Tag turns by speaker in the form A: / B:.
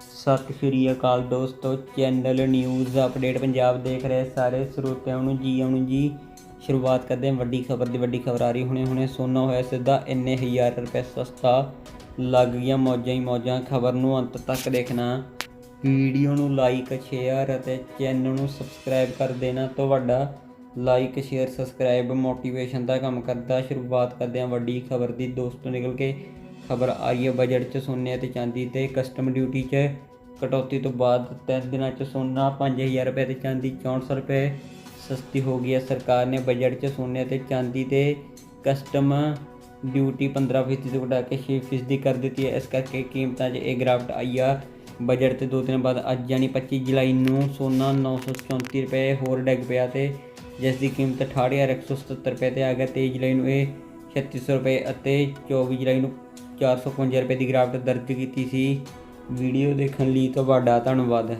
A: ਸਤਿ ਸ਼੍ਰੀ ਅਕਾਲ ਦੋਸਤੋ, channel news update Punjab ਦੇਖ ਰਹੇ ਸਾਰੇ ਸਰੋਤਿਆਂ ਨੂੰ ਜੀ ਆਉਣ ਜੀ। ਸ਼ੁਰੂਆਤ ਕਰਦੇ ਹਾਂ ਵੱਡੀ ਖਬਰ ਦੀ, ਵੱਡੀ ਖਬਰ ਆ ਰਹੀ ਹੁਣੇ ਹੁਣੇ, ਸੋਨਾ ਹੋਇਆ ਸਿੱਧਾ, ਇੰਨੇ ਹਜ਼ਾਰ ਰੁਪਏ ਸਸਤਾ, ਲੱਗ ਗਿਆ ਮੌਜਾਂ ਹੀ ਮੌਜਾਂ, ਖਬਰ ਨੂੰ ਅੰਤ ਤੱਕ ਦੇਖਣਾ। ਵੀਡੀਓ ਨੂੰ ਲਾਈਕ ਸ਼ੇਅਰ ਅਤੇ ਚੈਨਲ ਨੂੰ ਸਬਸਕ੍ਰਾਈਬ ਕਰ ਦੇਣਾ ਤੁਹਾਡਾ। ਲਾਈਕ ਸ਼ੇਅਰ ਸਬਸਕ੍ਰਾਈਬ ਮੋਟੀਵੇਸ਼ਨ ਦਾ ਕੰਮ ਕਰਦਾ। ਸ਼ੁਰੂਆਤ ਕਰਦੇ ਹਾਂ ਵੱਡੀ ਖਬਰ ਦੀ, ਦੋਸਤੋ ਨਿਕਲ ਕੇ ਖਬਰ ਆਈ ਹੈ ਬਜਟ 'ਚ ਸੋਨੇ ਅਤੇ ਚਾਂਦੀ ਤੇ ਕਸਟਮ ਡਿਊਟੀ 'ਚ ਕਟੌਤੀ ਤੋਂ ਬਾਅਦ ਤਿੰਨ ਦਿਨਾਂ 'ਚ ਸੋਨਾ 5000 ਰੁਪਏ ਤੇ ਚਾਂਦੀ 6400 ਰੁਪਏ ਸਸਤੀ ਹੋ ਗਈ ਹੈ। ਸਰਕਾਰ ਨੇ ਬਜਟ 'ਚ ਸੋਨੇ ਅਤੇ ਚਾਂਦੀ ਤੇ ਕਸਟਮ ਡਿਊਟੀ 15% ਤੋਂ ਘਟਾ ਕੇ 6% ਕਰ ਦਿੱਤੀ ਹੈ। ਇਸ ਕਰਕੇ ਕੀਮਤਾਂ 'ਚ ਇਹ ਗਿਰਾਵਟ ਆਈ ਆ। ਬਜਟ ਤੇ ਦੋ ਦਿਨ ਬਾਅਦ ਅੱਜ ਯਾਨੀ 25 ਜੁਲਾਈ ਨੂੰ ਸੋਨਾ 934 ਰੁਪਏ, ਹੋਰ ਡਿੱਗ ਪਿਆ ਤੇ ਜਿਸ ਦੀ ਕੀਮਤ 68177 ਰੁਪਏ ਤੇ ਆ ਗਿਆ। 23 ਜੁਲਾਈ ਨੂੰ ਇਹ 3600 ਰੁਪਏ ਅਤੇ 24 ਜੁਲਾਈ ਨੂੰ 455 ਰੁਪਏ ਦੀ ਗਿਰਾਵਟ ਦਰਜ ਕੀਤੀ ਸੀ। ਵੀਡੀਓ ਦੇਖਣ ਲਈ ਤੁਹਾਡਾ ਧੰਨਵਾਦ।